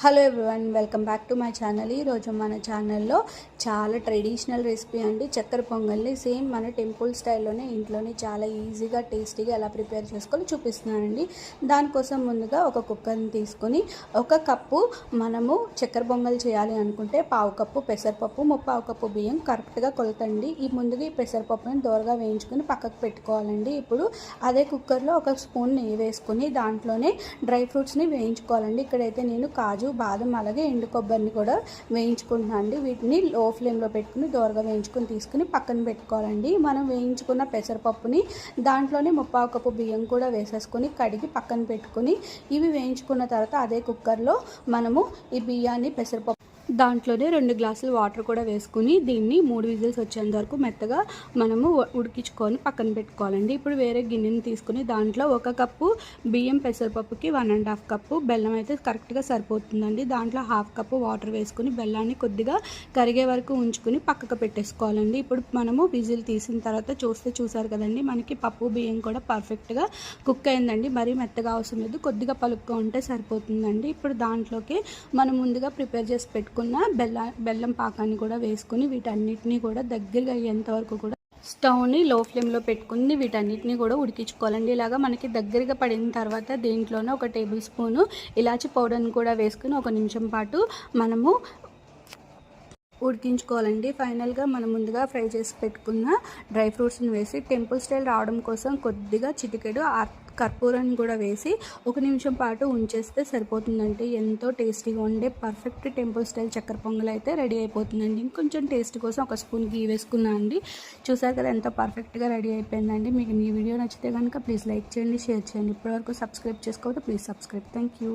Hello everyone welcome back to my channel. ఈరోజు మన ఛానల్లో చాలా ట్రెడిషనల్ రెసిపీ అండి. చక్కెర పొంగల్ని సేమ్ మన టెంపుల్ స్టైల్లోనే ఇంట్లోనే చాలా ఈజీగా టేస్టీగా ఎలా ప్రిపేర్ చేసుకోవాలో చూపిస్తున్నానండి. దానికోసం ముందుగా ఒక కుక్కర్ని తీసుకొని ఒక కప్పు మనము చక్కెర పొంగల్ చేయాలి అనుకుంటే పావు కప్పు పెసరపప్పు ముప్పావు కప్పు బియ్యం కరెక్ట్గా కొలతండి. ఈ ముందుగా ఈ పెసరపప్పుని దోరగా వేయించుకొని పక్కకు పెట్టుకోవాలండి. ఇప్పుడు అదే కుక్కర్లో ఒక స్పూన్ నెయ్యి వేసుకొని దాంట్లోనే డ్రై ఫ్రూట్స్ని వేయించుకోవాలండి. ఇక్కడైతే నేను కాజు బాదం అలాగే ఎండు కొబ్బరిని కూడా వేయించుకుంటున్నాను అండి. వీటిని లో ఫ్లేమ్లో పెట్టుకుని దోరగా వేయించుకొని తీసుకుని పక్కన పెట్టుకోవాలండి. మనం వేయించుకున్న పెసరపప్పుని దాంట్లోనే ముప్పావు కప్పు బియ్యం కూడా వేసేసుకొని కడిగి పక్కన పెట్టుకొని ఇవి వేయించుకున్న తర్వాత అదే కుక్కర్లో మనము ఈ బియ్యాన్ని పెసరపప్పు దాంట్లోనే రెండు గ్లాసులు వాటర్ కూడా వేసుకుని దీన్ని మూడు విజిల్స్ వచ్చేంత వరకు మెత్తగా మనము ఉడికించుకొని పక్కన పెట్టుకోవాలండి. ఇప్పుడు వేరే గిన్నెని తీసుకుని దాంట్లో ఒక కప్పు బియ్యం పెసరపప్పుకి వన్ అండ్ హాఫ్ కప్పు బెల్లం అయితే కరెక్ట్గా సరిపోతుందండి. దాంట్లో హాఫ్ కప్పు వాటర్ వేసుకుని బెల్లాన్ని కొద్దిగా కరిగే వరకు ఉంచుకుని పక్కకు పెట్టేసుకోవాలండి. ఇప్పుడు మనము విజిల్ తీసిన తర్వాత చూస్తే చూసారు కదండి మనకి పప్పు బియ్యం కూడా పర్ఫెక్ట్గా కుక్ అయిందండి. మరీ మెత్తగా అవసరం లేదు కొద్దిగా పలుపుగా ఉంటే సరిపోతుందండి. ఇప్పుడు దాంట్లోకి మనం ముందుగా ప్రిపేర్ చేసి పెట్టుకున్న బెల్ల బెల్లం పాకాన్ని కూడా వేసుకుని వీటన్నిటిని కూడా దగ్గరగా అయ్యేంత వరకు కూడా స్టవ్ని లో ఫ్లేమ్లో పెట్టుకుని వీటన్నిటిని కూడా ఉడికించుకోవాలండి. ఇలాగా మనకి దగ్గరగా పడిన తర్వాత దీంట్లోనే ఒక టేబుల్ స్పూను ఇలాచి పౌడర్ని కూడా వేసుకుని ఒక నిమిషం పాటు మనము ఉడికించుకోవాలండి. ఫైనల్గా మనం ముందుగా ఫ్రై చేసి పెట్టుకున్న డ్రై ఫ్రూట్స్ని వేసి టెంపుల్ స్టైల్ రావడం కోసం కొద్దిగా చిటికెడు కర్పూరాన్ని కూడా వేసి ఒక నిమిషం పాటు ఉంచేస్తే సరిపోతుందండి. ఎంతో టేస్టీగా ఉండే పర్ఫెక్ట్ టెంపుల్ స్టైల్ చక్కెర పొంగల్ అయితే రెడీ అయిపోతుందండి. ఇంకొంచెం టేస్ట్ కోసం ఒక స్పూన్ గీ వేసుకున్నాను అండి. చూసారు కదా ఎంతో పర్ఫెక్ట్గా రెడీ అయిపోయిందండి. మీకు ఈ వీడియో నచ్చితే కనుక ప్లీజ్ లైక్ చేయండి షేర్ చేయండి. ఇప్పటివరకు సబ్స్క్రైబ్ చేసుకోవద్దు ప్లీజ్ సబ్స్క్రైబ్. Thank you.